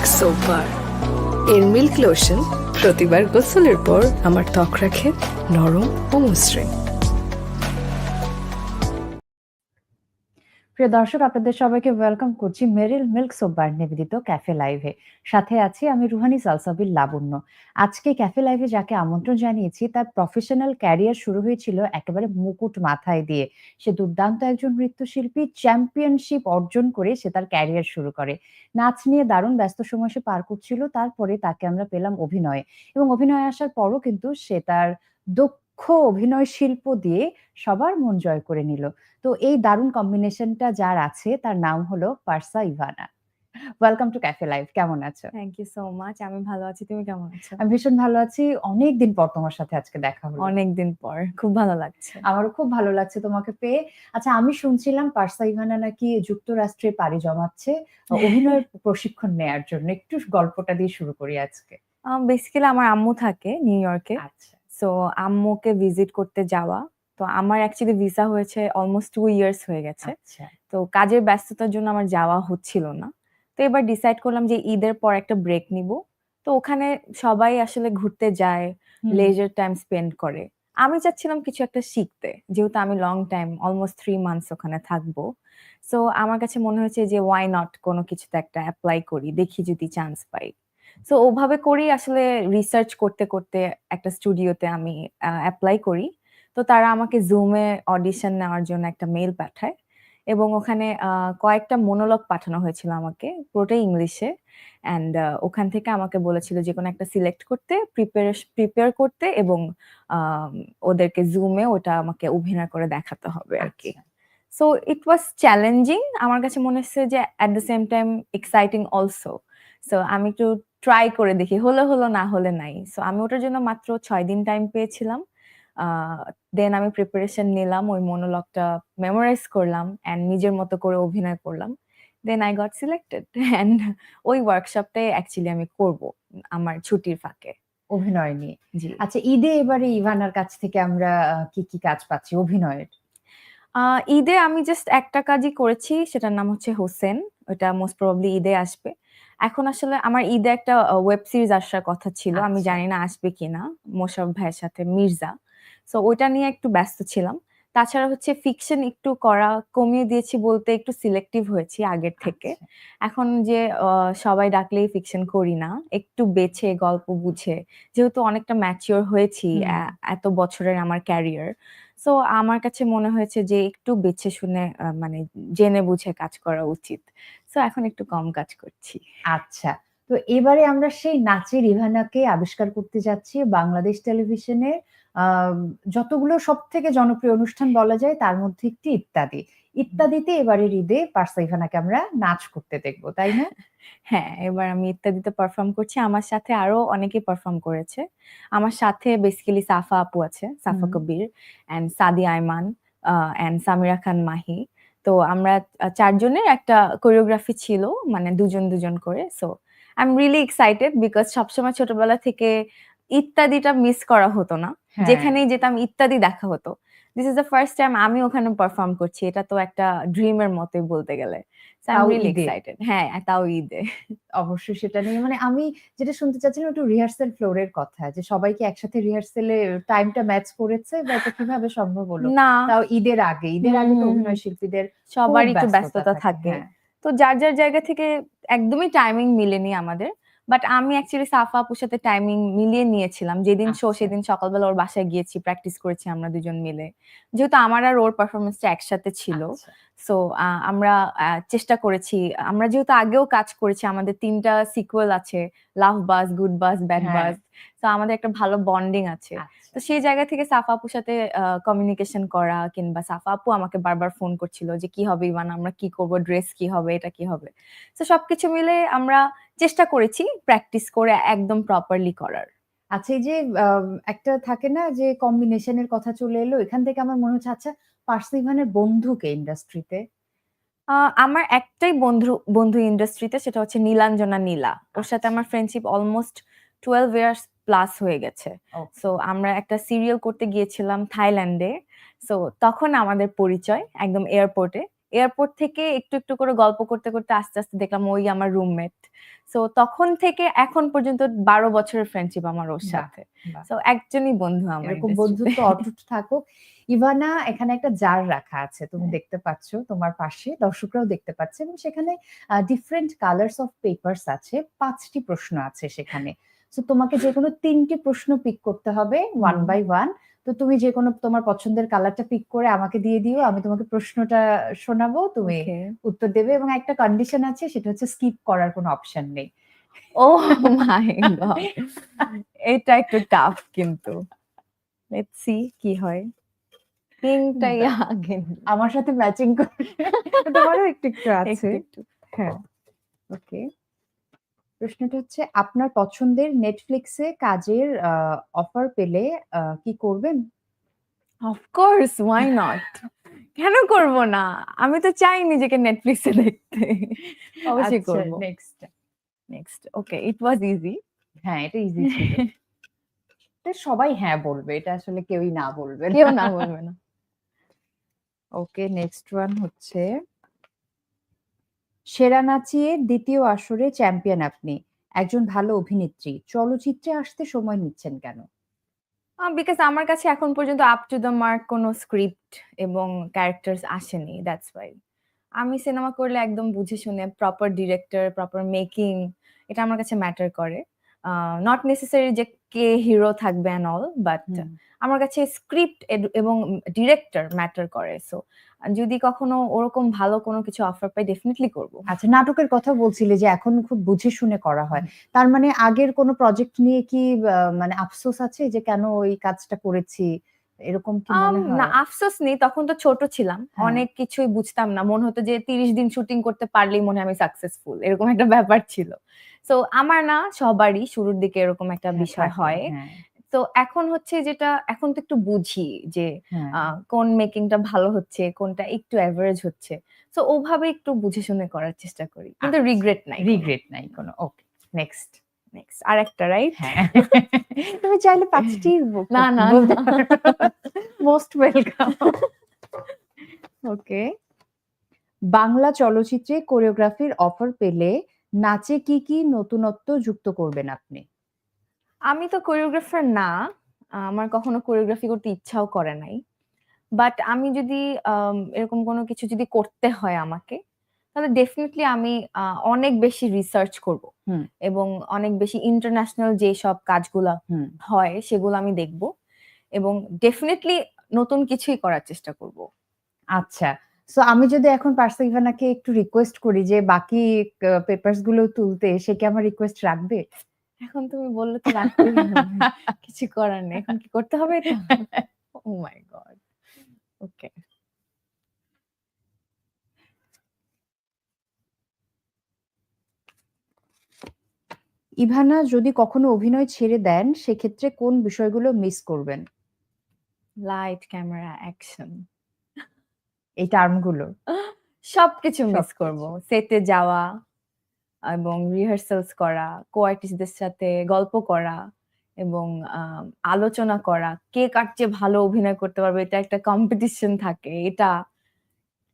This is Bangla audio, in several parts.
মিল্ক সোপ বার এর মিল্ক লোশন প্রতিবার গোসলের পর আমার ত্বক রাখে নরম ও মসৃণ। প্রিয় দর্শক, আপনাদের সবাইকে ওয়েলকাম করছি মেরিল মিল্ক নিবেদিত ক্যাফে লাইভে সাথে আছি আমি রুহানি লাবণ্য। আজকে ক্যাফে লাইভে যাকে আমন্ত্রণ জানিয়েছি, তার প্রফেশনাল ক্যারিয়ার শুরু হয়েছিল একেবারে মুকুট মাথায় দিয়ে। সে দুর্দান্ত একজন নৃত্যশিল্পী চ্যাম্পিয়নশিপ অর্জন করে সে তার ক্যারিয়ার শুরু করে। নাচ নিয়ে দারুণ ব্যস্ত সময় সে পার করছিল, তারপরে তাকে আমরা পেলাম অভিনয়ে। এবং অভিনয়ে আসার পরও কিন্তু সে তার দক্ষ অভিনয় শিল্প দিয়ে সবার মন জয় করে নিল। তো এই দারুণ কম্বিনেশনটা যার আছে তার নাম হলো Parsa Evana. Welcome to cafe live কেমন আছো? থ্যাংক ইউ সো মাচ আমি ভালো আছি তুমি কেমন আছো? আমি ভীষণ ভালো আছি অনেক দিন পর তোমার সাথে আজকে দেখা হলো। অনেকদিন পর খুব ভালো লাগছে। আমারও খুব ভালো লাগছে তোমাকে পেয়ে। আচ্ছা আমি শুনছিলাম পার্সা ইভানা নাকি যুক্তরাষ্ট্রে পাড়ি জমাচ্ছে অভিনয়ের প্রশিক্ষণ নেয়ার জন্য। একটু গল্পটা দিয়ে শুরু করি আজকে। বেসিক্যালি আমার আম্মু থাকে নিউ ইয়র্কে। আচ্ছা। সো আম্মুকে ভিজিট করতে যাওয়া। তো আমার অ্যাকচুয়ালি ভিসা হয়েছে অলমোস্ট টু ইয়ার্স হয়ে গেছে। আচ্ছা। তো কাজের ব্যস্ততার জন্য আমার যাওয়া হচ্ছিল না। তো এবার ডিসাইড করলাম যে ঈদের পর একটা ব্রেক নিব। তো ওখানে সবাই আসলে ঘুরতে যায় লেজার টাইম স্পেন্ড করে। আমি চাচ্ছিলাম কিছু একটা শিখতে যেহেতু আমি long time almost three months ওখানে থাকব। সো আমার কাছে মনে হয়েছে যে ওয়াই নট কোনো কিছুতে একটা অ্যাপ্লাই করি দেখি যদি চান্স পাই। সো ওভাবে করেই আসলে রিসার্চ করতে করতে একটা স্টুডিওতে আমি অ্যাপ্লাই করি। তো তারা আমাকে জুমে অডিশন নেওয়ার জন্য একটা মেল পাঠায় এবং ওখানে কয়েকটা মনোলগ পাঠানো হয়েছিল আমাকে পুরোটাই ইংলিশে। অ্যান্ড ওখান থেকে আমাকে বলেছিল যে কোনো একটা সিলেক্ট করতে প্রিপেয়ার প্রিপেয়ার করতে এবং ওদেরকে জুমে ওটা আমাকে অভিনয় করে দেখাতে হবে আর কি। সো ইট ওয়াজ চ্যালেঞ্জিং আমার কাছে মনে হচ্ছে যে at the same time exciting also so আমি একটু ট্রাই করে দেখি হলে হলো না হলে নাই। সো আমি ওটার জন্য মাত্র ছয় দিন টাইম পেয়েছিলাম। দেন আমি প্রিপারেশন নিলাম ওই মনোলগটা মেমোরাইজ করলাম অ্যান্ড নিজের মতো করে অভিনয় করলাম। Then I got selected and ওই ওয়ার্কশপটাই অ্যাকচুয়ালি আমি করব আমার ছুটির ফাঁকে অভিনয় নিয়ে। জি। আচ্ছা ঈদে এবারে ইভানার কাছ থেকে আমরা কি কি কাজ পাচ্ছি অভিনয়ের? ঈদে আমি জাস্ট একটা কাজই করেছি সেটার নাম হচ্ছে হোসেন। ওটা মোস্ট প্রবাবলি ঈদে আসবে। এখন আসলে আমার ঈদে একটা ওয়েব সিরিজ আসার কথা ছিল। আমি আচ্ছা। জানি না আসবে কিনা মোশাফ ভাইয়ের সাথে মির্জা। সো ওইটা নিয়ে একটু ব্যস্ত ছিলাম। তাছাড়া হচ্ছে ফিকশন একটু করা কমিয়ে দিয়েছি বলতে একটু সিলেক্টিভ হয়েছি আগের থেকে আচ্ছা। এখন যে সবাই ডাকলেই ফিকশন করি না একটু বেছে গল্প বুঝে যেহেতু অনেকটা ম্যাচিওর হয়েছি। এত বছরের আমার ক্যারিয়ার সো আমার কাছে মনে হয়েছে যে একটু বেছে শুনে মানে জেনে বুঝে কাজ করা উচিত সো এখন একটু কম কাজ করছি আচ্ছা তো এবারে আমরা সেই নাচের ইভানাকে আবিষ্কার করতে যাচ্ছি বাংলাদেশ টেলিভিশনের যতগুলো সব থেকে জনপ্রিয় অনুষ্ঠান বলা যায় তার মধ্যে একটি ইত্যাদি। ইত্যাদিতে এবারে ঈদে পার্সা ইভানাকে আমরা নাচ করতে দেখব তাই না? হ্যাঁ এবার আমি ইত্যাদিতে পারফর্ম করছি। আমার সাথে আরও অনেকে পারফর্ম করেছে। আমার সাথে বেসিক্যালি সাফা আপু আছে সাফা কবির অ্যান্ড সাদি আইমান অ্যান্ড সামিরা খান মাহি। তো আমরা চারজনের একটা কোরিওগ্রাফি ছিল মানে দুজন দুজন করে। So I am really excited because সবসময় ছোটবেলা থেকে ইত্যাদিটা মিস করা হতো না। যেখানেই যেতাম ইত্যাদি দেখা হতো। This is the first time আমি ওখানে পারফর্ম করছি। এটা তো একটা ড্রিমের মতোই বলতে গেলে। হ্যাঁ তাও ঈদে। অবশ্যই সেটা নিয়ে। মানে আমি যেটা শুনতে চাচ্ছিলাম একটু রিহার্সাল ফ্লোরের কথা যে সবাইকে একসাথে রিহার্সালে টাইমটা ম্যাচ করেছে বা এটা কীভাবে সম্ভব হলো? না। তাও ঈদের আগে। ঈদের আগে তো অভিনয় শিল্পীদের সবারই একটু ব্যস্ততা থাকে। হ্যাঁ। তো যার যার জায়গা থেকে একদমই টাইমিং মিলেনি আমাদের। বাট আমি অ্যাকচুয়ালি সাফা আপুর সাথে টাইমিং মিলিয়ে নিয়েছিলাম যেদিন শো আচ্ছা। সেদিন সকালবেলা ওর বাসায় গিয়েছি প্র্যাকটিস করেছি আমরা দুজন মিলে যেহেতু আমার আর ওর পারফরমেন্সটা একসাথে ছিল আচ্ছা। সো আমরা চেষ্টা করেছি। আমরা যেহেতু আগেও কাজ করেছি আমাদের তিনটা সিকুয়েল আছে লাভ বাস গুড বাস ব্যাড। বাস তো আমাদের একটা ভালো বন্ডিং আছে। আচ্ছা। তো সেই জায়গা থেকে সাফা আপুর সাথে কমিউনিকেশন করা কিংবা সাফা আপু আমাকে বারবার ফোন করছিল যে কি হবে ইভান আমরা কি করব? ড্রেস কি হবে? এটা কি হবে? তো সবকিছু মিলে আমরা চেষ্টা করেছি প্র্যাকটিস করে একদম প্রপারলি করার। আচ্ছা এই যে একটা থাকে না যে কম্বিনেশনের কথা চলে এলো এখান থেকে আমার মনে হচ্ছে আচ্ছা পার্সিভানের বন্ধুকে ইন্ডাস্ট্রিতে আমার একটাই বন্ধু বন্ধু ইন্ডাস্ট্রিতে সেটা হচ্ছে নীলাঞ্জনা নীলা। ওর সাথে আমার friendship almost twelve years plus হয়ে গেছে। সো আমরা একটা সিরিয়াল করতে গিয়েছিলাম থাইল্যান্ডে সো তখন আমাদের পরিচয় একদম এয়ারপোর্টে এয়ারপোর্ট থেকে একটু একটু করে গল্প করতে করতে আস্তে আস্তে দেখলাম ওই আমার রুমমেট সো তখন থেকে এখন পর্যন্ত বারো বছরের ফ্রেন্ডশিপ আমার ওর সাথে। সো একজনই বন্ধু আমার খুব। বন্ধুত্ব অটুট থাকুক। ইভানা এখানে একটা জার রাখা আছে তুমি হ্যাঁ। দেখতে পাচ্ছ তোমার পাশে। দর্শকরাও দেখতে পাচ্ছে এবং সেখানে ডিফারেন্ট কালার্স অফ পেপারস আছে। পাঁচটি প্রশ্ন আছে সেখানে। তোমাকে যে কোনো তিনটি প্রশ্ন পিক করতে হবে ওয়ান বাই ওয়ান তো তুমি যে কোনো তোমার পছন্দের কালারটা পিক করে আমাকে দিয়ে দিও আমি তোমাকে প্রশ্নটা শোনাবো তুমি. উত্তর দেবে এবং একটা কন্ডিশন আছে সেটা হচ্ছে স্কিপ করার কোনো অপশন নেই। ও মাই গড এটা একটু টাফ কিন্তু। লেটস সি কি হয়। পিঙ্কটাই আগে। আমার সাথে ম্যাচিং করে তোমারও একটু একটু আছে। হ্যাঁ। ওকে প্রশ্নটা হচ্ছে আপনার পছন্দের নেটফ্লিক্সে কাজের অফার পেলে কি করবেন? অফকোর্স ওয়াই নট কেন করব না? আমি তো চাই নিজেকে নেটফ্লিক্সে দেখতে। অবশ্যই করব। Next next okay it was easy হ্যাঁ এটা ইজি ছিল। এটা সবাই হ্যাঁ বলবে এটা আসলে কেউই না বলবে কেউ না বলবে না। ওকে নেক্সট ওয়ান হচ্ছে সেরা নাচিয়ে দ্বিতীয় আসরে চ্যাম্পিয়ন আপনি। একজন ভালো অভিনেত্রী। চলচ্চিত্রে আসতে সময় নিচ্ছেন কেন? বিকজ আমার কাছে এখন পর্যন্ত আপ টু দ্য মার্ক কোনো স্ক্রিপ্ট এবং ক্যারেক্টার্স আসেনি দ্যাটস ওয়াই আমি সিনেমা করলে একদম বুঝে শুনে প্রপার ডিরেক্টর প্রপার মেকিং এটা আমার কাছে ম্যাটার করে। নট নেসেসারি যে কে হিরো থাকবে অ্যান্ড অল বাট আমার কাছে স্ক্রিপ্ট এবং ডিরেক্টর ম্যাটার করে সো যদি কখনো ওরকম ভালো কোনো কিছু অফার পাই ডেফিনেটলি করব। আচ্ছা নাটকের কথা বলছিলে যে এখন খুব বুঝে শুনে করা হয়। তার মানে আগের কোনো প্রজেক্ট নিয়ে কি মানে আফসোস আছে যে কেন ওই কাজটা করেছি? এরকম কি মনে আম, না হয়? আফসোস নেই তখন তো ছোট ছিলাম। হ্যাঁ। অনেক কিছুই বুঝতাম না। মনে হতো যে তিরিশ দিন শুটিং করতে পারলেই মনে হয় আমি সাকসেসফুল এরকম একটা ব্যাপার ছিল। তো আমার না সবারই শুরুর দিকে এরকম একটা হ্যাঁ, বিষয় হয়। হ্যাঁ, তো এখন হচ্ছে যেটা এখন তো একটু বুঝি যে হ্যাঁ। কোন মেকিংটা ভালো হচ্ছে কোনটা একটু অ্যাভারেজ হচ্ছে। তো ওভাবে একটু বুঝে শুনে করার চেষ্টা করি। কিন্তু। রিগ্রেট নাই রিগ্রেট নাই কোনো। ওকে নেক্সট নেক্সট আর একটা রাইট হ্যাঁ। তুমি চাইলে পাঁচটি না, না, না। মোস্ট ওয়েলকাম ওকে বাংলা চলচ্চিত্রে কোরিওগ্রাফির অফার পেলে নাচে কি কি নতুনত্ব যুক্ত করবেন আপনি? আমি তো কোরিওগ্রাফার না আমার কখনো কোরিওগ্রাফি করতে ইচ্ছাও করে নাই। বাট আমি যদি এরকম কোনো কিছু যদি করতে হয় আমাকে তাহলে ডেফিনেটলি আমি অনেক বেশি রিসার্চ করব। হুম। এবং অনেক বেশি ইন্টারন্যাশনাল যে সব কাজগুলা হয় সেগুলো আমি দেখব। এবং ডেফিনেটলি নতুন কিছুই করার চেষ্টা করব। আচ্ছা। সো আমি যদি এখন পার্সা ইভানাকে একটু রিকোয়েস্ট করি যে বাকি পেপারসগুলো তুলতে সে কি আমার রিকোয়েস্ট রাখবে? এখন তুমি বললে তো। কিছু করার নেই। এখন কি করতে হবে ও মাই গড ওকে ইভানা যদি কখনো অভিনয় ছেড়ে দেন সেক্ষেত্রে কোন বিষয়গুলো মিস করবেন? লাইট ক্যামেরা অ্যাকশন এই টার্মগুলো সবকিছু মিস। করব। সেটে যাওয়া এবং রিহার্সালস করা কো আর্টিস্টদের সাথে গল্প করা এবং আলোচনা করা কে কার চেয়ে ভালো অভিনয় করতে পারবে এটা একটা কম্পিটিশন থাকে। এটা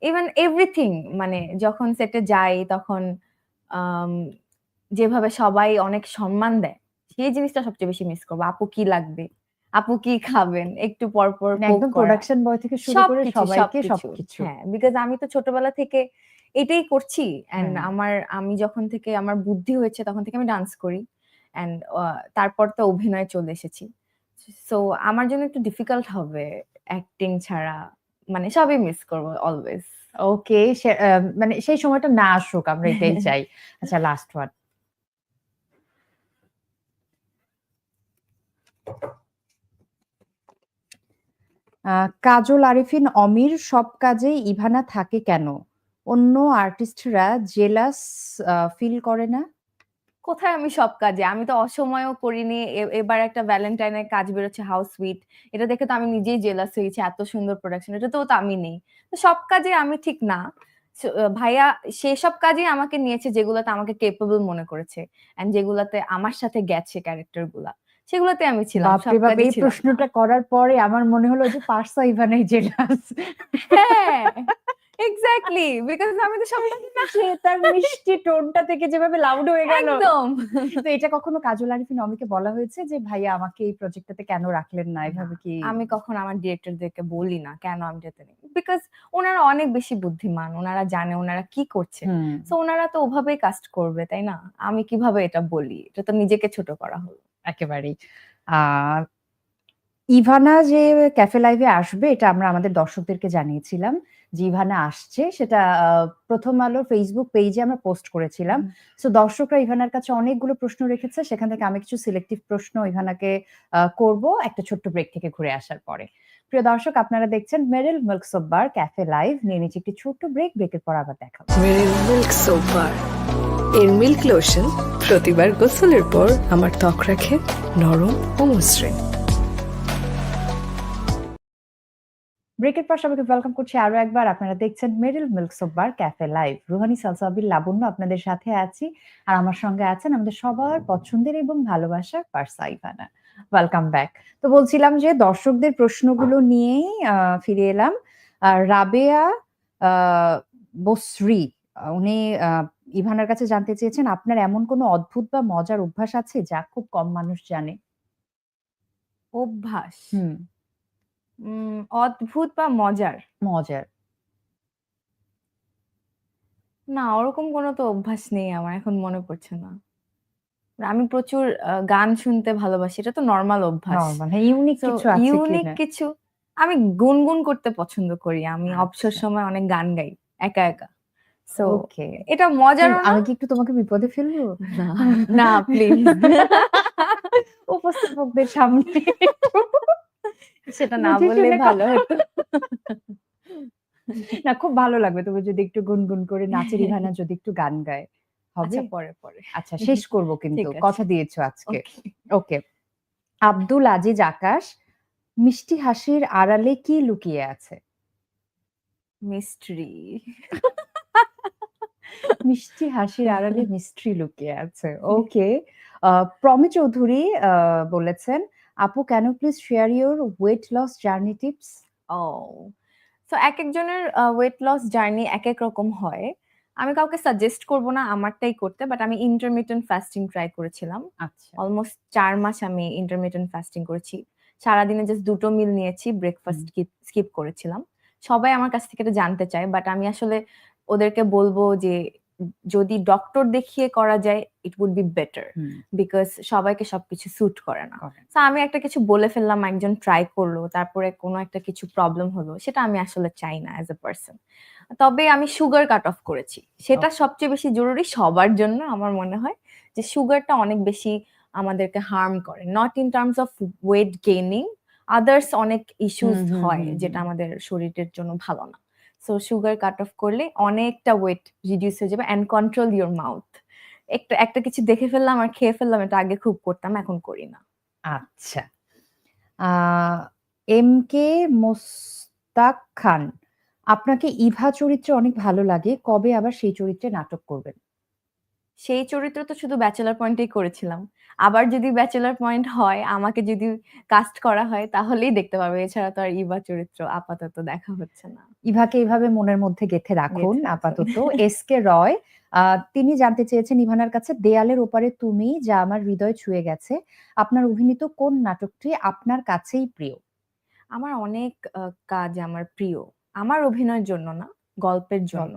ইভেন এভরিথিং মানে যখন সেটে যাই তখন যেভাবে সবাই অনেক সম্মান দেয় সেই জিনিসটা সবচেয়ে বেশি মিস করব। আপু কি লাগবে? আপু কি খাবেন? একটু পর পর মানে একদম প্রোডাকশন বয় থেকে শুরু করে সবাইকে সবকিছু। হ্যাঁ বিকজ আমি তো ছোটবেলা থেকে এটাই করছি। এন্ড হ্যাঁ। আমার আমি যখন থেকে আমার বুদ্ধি হয়েছে তখন থেকে আমি ডান্স করি। এন্ড তারপর তো অভিনয়ে চলে এসেছি। সো আমার জন্য একটু ডিফিকাল্ট হবে অ্যাক্টিং ছাড়া। মানে সবই মিস করব অলওয়েজ ওকে মানে সেই সময়টা না আসুক আমরা এটাই চাই। আচ্ছা লাস্ট ওয়ান কাজল আরিফিন, অমির, সব কাজে ইভানা থাকে কেন? অন্য আর্টিস্টরা জেলাস ফিল করে না? কোথায় আমি সব কাজে? আমি তো অসময়ও করিনি এবার একটা ভ্যালেন্টাইনের কাজ বেরোচ্ছে হাউস সুইট এটা দেখে তো আমি নিজেই জেলাস হয়েছি এত সুন্দর প্রোডাকশন এটা তো আমি নেই। তো সব কাজে আমি ঠিক না। ভাইয়া সেসব কাজেই আমাকে নিয়েছে যেগুলোতে আমাকে কেপেবল মনে করেছে। এন্ড যেগুলাতে আমার সাথে গেছে ক্যারেক্টারগুলা। সেগুলোতে আমি ছিলাম এই প্রশ্নটা করার পরে আমার মনে হলো যে পার্সা ইভানাই জেলাস। হ্যাঁ এক্স্যাক্টলি বিকজ আমি তো সবটা সে তার মিষ্টি টোনটা থেকে যেভাবে লাউড হয়ে গেল। একদম। তো এটা কখনো কাজল আরিফিন অমিকে বলা হয়েছে যে ভাইয়া আমাকে এই প্রজেক্টটাতে কেন রাখলেন না? এভাবে কি? আমি কখনো আমার ডিরেক্টরদেরকে বলি না কেন আমি যেতে নেই? বিকজ ওনারা অনেক বেশি বুদ্ধিমান ওনারা জানে ওনারা কি করছে। তো ওনারা তো ওভাবেই কাস্ট করবে তাই না? আমি কীভাবে এটা বলি? এটা তো নিজেকে ছোট করা হলো। একেবারেই। আহ ইভানা যে ক্যাফে লাইভে আসবে এটা আমরা আমাদের দর্শকদেরকে জানিয়েছিলাম যে ইভানা আসছে। সেটা আহ, প্রথম আলো ফেসবুক পেজে আমরা পোস্ট করেছিলাম। সো দর্শকরা ইভানার কাছে অনেকগুলো প্রশ্ন রেখেছে। সেখান থেকে আমি কিছু সিলেক্টিভ প্রশ্ন ইভানাকে আহ, করব একটা ছোট্ট ব্রেক থেকে ঘুরে আসার পরে। প্রিয় দর্শক আপনারা দেখছেন Meril milk soap bar cafe live নিয়ে নিচ্ছি একটি ছোট্ট ব্রেক ব্রেকের পর আবার দেখা মেরিল মিল্ক সোপ বার এর মিল্ক লোশন প্রতিবার গোসলের পর আমার ত্বক রাখে নরম ও মসৃণ। ব্রেকের পর সবাইকে ওয়েলকাম করছি আরও একবার। আপনারা দেখছেন Meril milk soap bar cafe live Ruhani Salsabil Labonno আপনাদের সাথে আছি আর আমার সঙ্গে আছেন আমাদের সবার পছন্দের এবং ভালোবাসার পার্সা ইভানা ওয়েলকাম ব্যাক তো বলছিলাম যে দর্শকদের প্রশ্নগুলো নিয়েই ফিরে এলাম। রাবেয়া বসরি উনি ইভানার কাছে জানতে চেয়েছেন আপনার এমন কোনো অদ্ভুত বা মজার অভ্যাস আছে যা খুব কম মানুষ জানে? অভ্যাস? হুম। উম, অদ্ভুত বা মজার? মজার। না ওরকম কোনো তো অভ্যাস নেই আমার এখন মনে পড়ছে না। আমি প্রচুর আহ, গান শুনতে ভালোবাসি এটা তো নর্মাল অভ্যাস। নর্মাল হ্যাঁ ইউনিক তো কিছু আছে ইউনিক কিনা কিছু আমি গুনগুন করতে পছন্দ করি আমি অবসর আচ্ছা। সময় অনেক গান গাই একা একা। সো ওকে এটা মজার আমি কি একটু তোমাকে বিপদে ফেলব? না। প্লিজ উপস্থাপকদের সামনে সেটা না বললে ভালো হতো। না খুব ভালো লাগবে। তুমি যদি একটু গুনগুন করে নাচের ইভানা যদি একটু গান গায় হবে? আচ্ছা পরে পরে। আচ্ছা শেষ করব কিন্তু। কথা দিয়েছ আজকে। ওকে আব্দুল আজিজ আকাশ মিষ্টি হাসির আড়ালে কি লুকিয়ে আছে? মিস্ট্রি মিষ্টি হাসির আড়ালে মিস্ট্রি লুকিয়ে আছে। ওকে প্রমি চৌধুরী বলেছেন আপু কেন please share your weight loss journey tips O so এক একজনের ওয়েট লস জার্নি এক এক রকম হয়। আমি কাউকে সাজেস্ট করব না আমারটাই করতে বাট আমি ইন্টারমিটেন্ট ফাস্টিং ট্রাই করেছিলাম। আচ্ছা। অলমোস্ট চার মাস আমি ইন্টারমিটেন্ট ফাস্টিং করেছি। সারাদিনে জাস্ট দুটো মিল নিয়েছি ব্রেকফাস্ট স্কিপ করেছিলাম। সবাই আমার কাছ থেকে এটা জানতে চায় বাট আমি আসলে ওদেরকে বলব যে যদি ডক্টর দেখিয়ে করা যায় it would be better because সবাইকে সবকিছু স্যুট করে না। তো আমি একটা কিছু বলে ফেললাম একজন ট্রাই করল তারপরে কোনো একটা কিছু প্রবলেম হলো সেটা আমি আসলে চাই না অ্যাজ এ পার্সন তবে আমি সুগার কাট অফ করেছি। সেটা সবচেয়ে বেশি জরুরি সবার জন্য আমার মনে হয় যে সুগারটা অনেক বেশি আমাদেরকে হার্ম করে। Not in terms of weight gaining others অনেক ইস্যুস হয় যেটা আমাদের শরীরের জন্য ভালো না। সো সুগার কাট অফ করলে অনেকটা ওয়েট রিডিউস হয়ে যাবে অ্যান্ড কন্ট্রোল ইউর মাউথ একটা একটা কিছু দেখে ফেললাম আর খেয়ে ফেললাম, এটা আগে খুব করতাম, এখন করি না। আচ্ছা। এম কে মোস্তাক খান, আপনাকে ইভা চরিত্রে অনেক ভালো লাগে, কবে আবার সেই চরিত্রে নাটক করবেন? সেই চরিত্র তো শুধু ব্যাচেলার পয়েন্টেই করেছিলাম। আবার যদি ব্যাচেলার পয়েন্ট হয় আমাকে যদি কাস্ট করা হয় তাহলেই দেখতে পারবে। এছাড়া তো আর ইভা চরিত্র আপাতত দেখা হচ্ছে না। ইভাকে এইভাবে মনের মধ্যে গেথে রাখুন। আপাতত। এস কে রয় তিনি জানতে চেয়েছেন ইভানার কাছে দেয়ালের ওপারে তুমি যা আমার হৃদয় ছুঁয়ে গেছে আপনার অভিনীত কোন নাটকটি আপনার কাছেই প্রিয়? আমার অনেক কাজ আমার প্রিয়। আমার অভিনয়ের জন্য না গল্পের জন্য।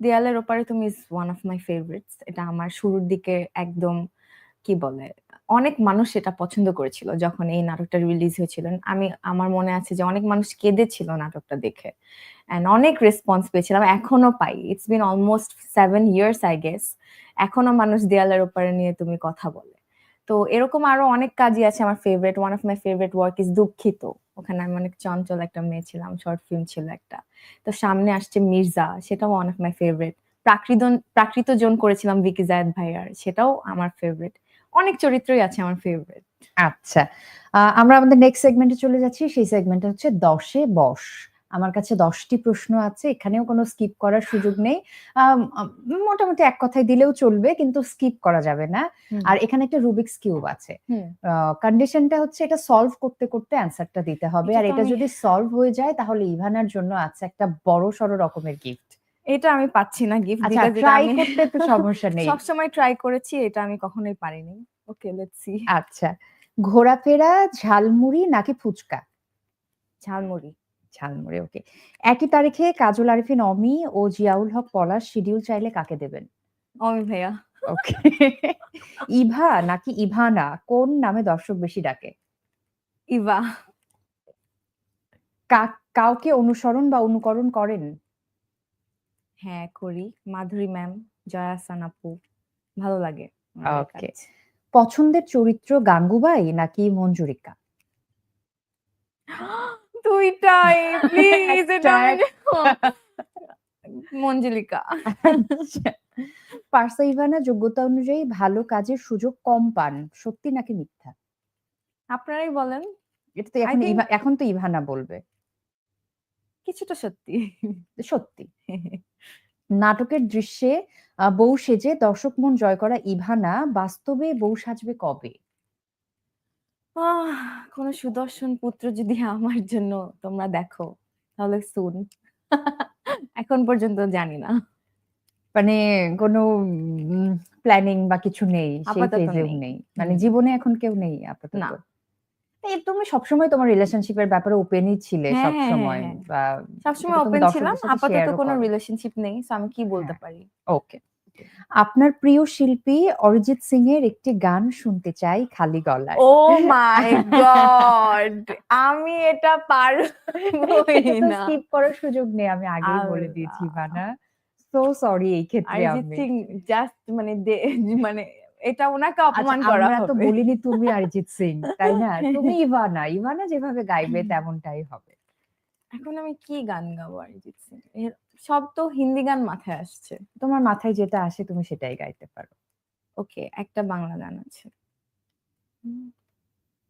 দেয়ালের ওপারে তুমি is one of my favourites এটা আমার শুরুর দিকে একদম, কি বলে, অনেক মানুষ এটা পছন্দ করেছিল যখন এই নাটকটা রিলিজ হয়েছিল। আমি, আমার মনে আছে যে অনেক মানুষ কেঁদেছিল নাটকটা দেখে। অ্যান্ড অনেক রেসপন্স পেয়েছিলাম, এখনও পাই। It's been almost seven years I guess এখনও মানুষ দেয়ালের ওপারে নিয়ে তুমি কথা বলে। তো এরকম আরও অনেক কাজই আছে আমার favourite one of my favourite work is দুঃখিত। ওখানে আমি অনেক চঞ্চল একটা মেয়ে ছিলাম শর্ট ফিল্ম ছিল একটা। তো সামনে আসছে মির্জা, সেটাও ওয়ান অফ মাই ফেভারিট প্রাকৃত প্রাকৃত জন করেছিলাম বিকি জায়দ ভাইয়ার, সেটাও আমার ফেভারিট অনেক চরিত্রই আছে আমার ফেভারিট আচ্ছা আমরা আমাদের নেক্সট সেগমেন্টে চলে যাচ্ছি, সেই সেগমেন্টটা হচ্ছে দশে বস। আমার কাছে দশটি প্রশ্ন আছে এখানেও কোনো স্কিপ করার সুযোগ নেই। মোটামুটি এক কথায় দিলেও চলবে কিন্তু স্কিপ করা যাবে না। আর এখানে একটা রুবিক্স কিউব আছে। কন্ডিশনটা হচ্ছে এটা সলভ করতে করতে অ্যান্সারটা দিতে হবে। আর এটা যদি সলভ হয়ে যায় তাহলে ইভানার জন্য আছে একটা বড় সড়ো রকমের গিফট এটা আমি পাচ্ছি না গিফট আচ্ছা ট্রাই করতে তো সমস্যা নেই। সবসময় ট্রাই করেছি এটা আমি কখনোই পারিনি। ওকে লেটস সি আচ্ছা ঘোরাফেরা ঝালমুড়ি নাকি ফুচকা? ঝালমুড়ি। ঝালমুড়ি ওকে একই তারিখে কাজল আরিফিন অমি ও জিয়াউল হক পলাশ শিডিউল চাইলে কাকে দেবেন? অমি ভাইয়া। ওকে ইভা নাকি ইভানা কোন নামে দর্শক বেশি ডাকে? ইভা। কা- কাউকে অনুসরণ বা অনুকরণ করেন? হ্যাঁ করি। মাধুরী ম্যাম জয়া সানাপু ভালো লাগে ওকে পছন্দের চরিত্র গাঙ্গুবাই নাকি মঞ্জুরিকা? দুইটাই প্লিজ এটা মঞ্জুলিকা। পার্সা ইভানা যোগ্যতা অনুযায়ী ভালো কাজের সুযোগ কম পান। সত্যি নাকি মিথ্যা? আপনারাই বলেন। এটা তো এখন এখন তো ইভানা বলবে। কিছুটা সত্যি। সত্যি। নাটকের দৃশ্যে বউ সেজে দর্শক মন জয় করা ইভানা বাস্তবে বউ সাজবে কবে? আহ, কোন সুদর্শন পুত্র যদি আমার জন্য তোমরা দেখো তাহলে শুন এখন পর্যন্ত জানি না মানে কোনো প্ল্যানিং বা কিছু নেই সেই নেই। মানে জীবনে এখন কেউ নেই আপাতত না। তুমি সবসময় তোমার রিলেশনশিপের ব্যাপারে ওপেনই ছিলে হ্যাঁ, হ্যাঁ, সবসময় হ্যাঁ। বা সবসময় ওপেন ছিলাম আপাতত কোনো রিলেশনশিপ নেই so আমি কি বলতে। পারি ওকে আপনার প্রিয় শিল্পী অরিজিৎ সিং এর একটি গান শুনতে চাই খালি গলায়। Oh my God! আমি এটা পারবোই না। স্কিপ করার সুযোগ নেই আমি আগেই বলে দিয়েছি বানা সো সরি এই ক্ষেত্রে অরিজিৎ সিং জাস্ট মানে মানে এটা ওনাকে আচ্ছা, অপমান করা আমরা তো বলিনি তুমি অরিজিৎ সিং তাই না? তুমি ইভানা ইভানা যেভাবে গাইবে তেমনটাই হবে। এখন আমি কি গান গাবো অরিজিৎ সিং? এর সব তো হিন্দি গান মাথায় আসছে। তোমার মাথায় যেটা আসে তুমি সেটাই গাইতে পারো। ওকে, একটা বাংলা গান আছে।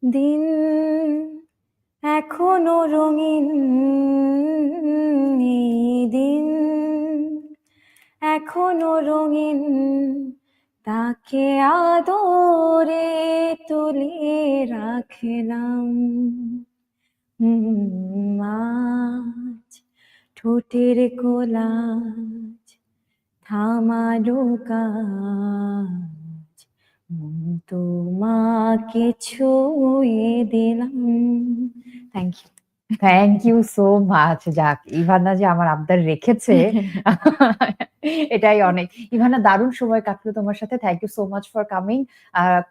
দিন এখনও রঙিন দিন এখনও রঙিন, তাকে আদরে তুলে রাখলাম। আজ ঠোঁটের কোলাজ থামালো কাজ। মন তোমাকে ছুঁয়ে দিলাম। Thank you thank you so much যাক ইভানা যে আমার আবদার রেখেছে এটাই অনেক। ইভানা দারুণ সময় কাটলো তোমার সাথে। Thank you so much for coming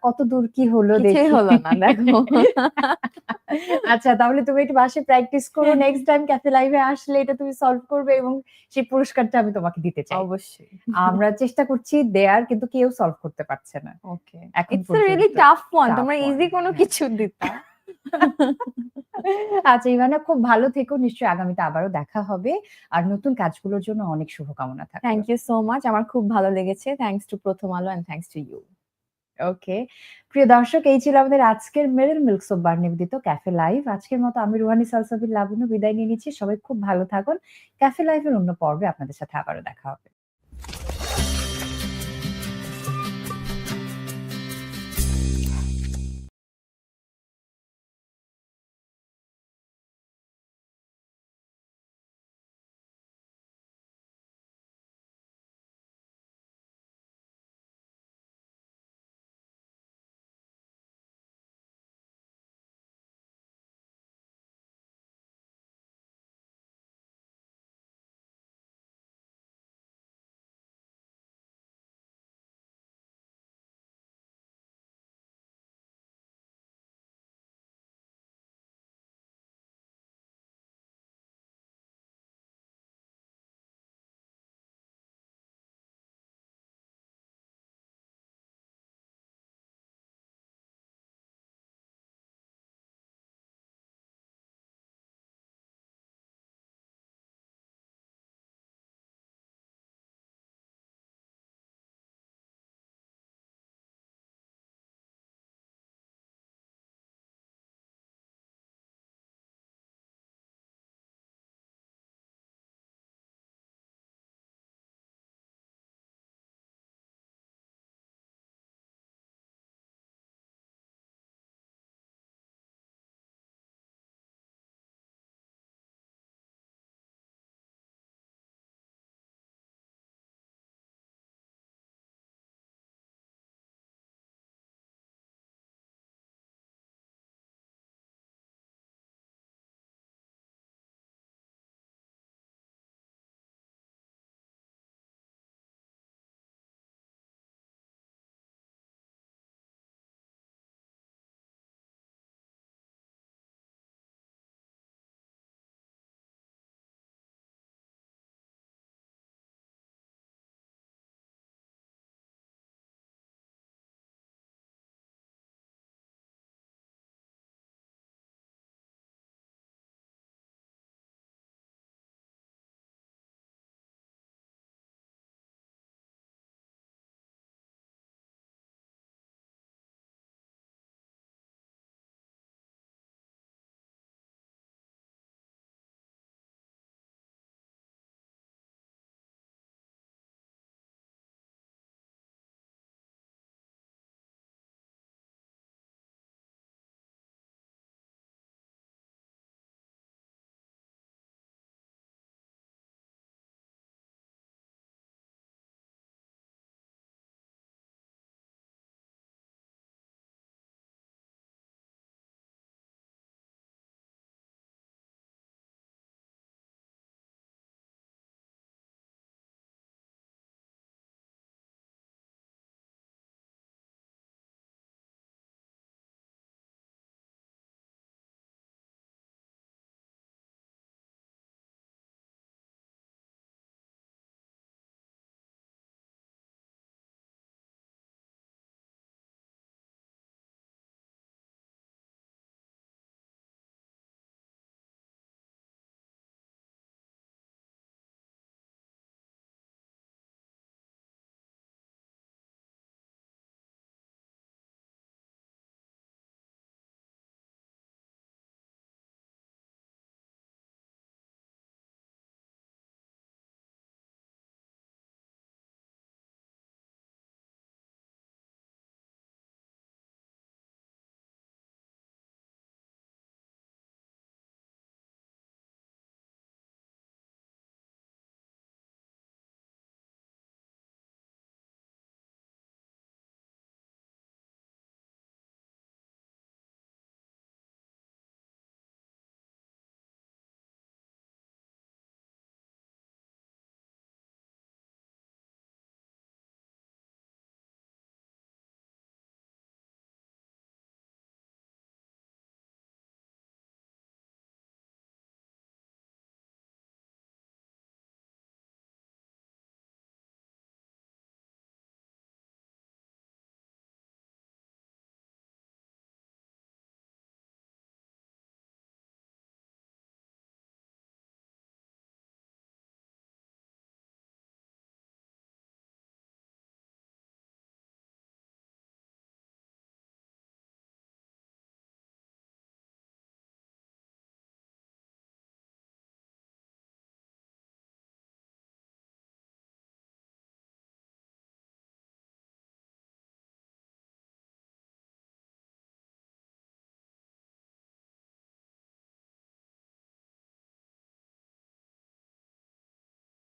কত দূর কি হলো দেখি। হলো না দেখো। আচ্ছা তাহলে তুমি একটু বাসে প্র্যাকটিস করো। নেক্সট টাইম ক্যাফে লাইভে আসলে এটা তুমি সলভ করবে এবং সেই পুরস্কারটা আমি তোমাকে দিতে চাই। অবশ্যই। আমরা চেষ্টা করছি দেয়ার কিন্তু কেউ সলভ করতে পারছে না। ওকে এখন রিয়েলি টাফ ওয়ান তোমরা ইজি কোনো হ্যাঁ। কিছু দিতা। আচ্ছা ইভানা খুব ভালো থেকো। নিশ্চয়ই আগামীতে আবারও দেখা হবে। আর নতুন কাজগুলোর জন্য অনেক শুভকামনা থাকবে থ্যাংক ইউ সো মাচ আমার খুব ভালো লেগেছে। Thanks to Prothom Alo and thanks to you okay প্রিয় দর্শক এই ছিল আমাদের আজকের মেরিল মিল্ক সোপ বার নিবেদিত ক্যাফে লাইভ আজকের মতো আমি রুহানি সালসাবির লাবণ্য বিদায় নিয়ে নিচ্ছি। সবাই খুব ভালো থাকুন। ক্যাফে লাইভের অন্য পর্বে আপনাদের সাথে আবারও দেখা হবে।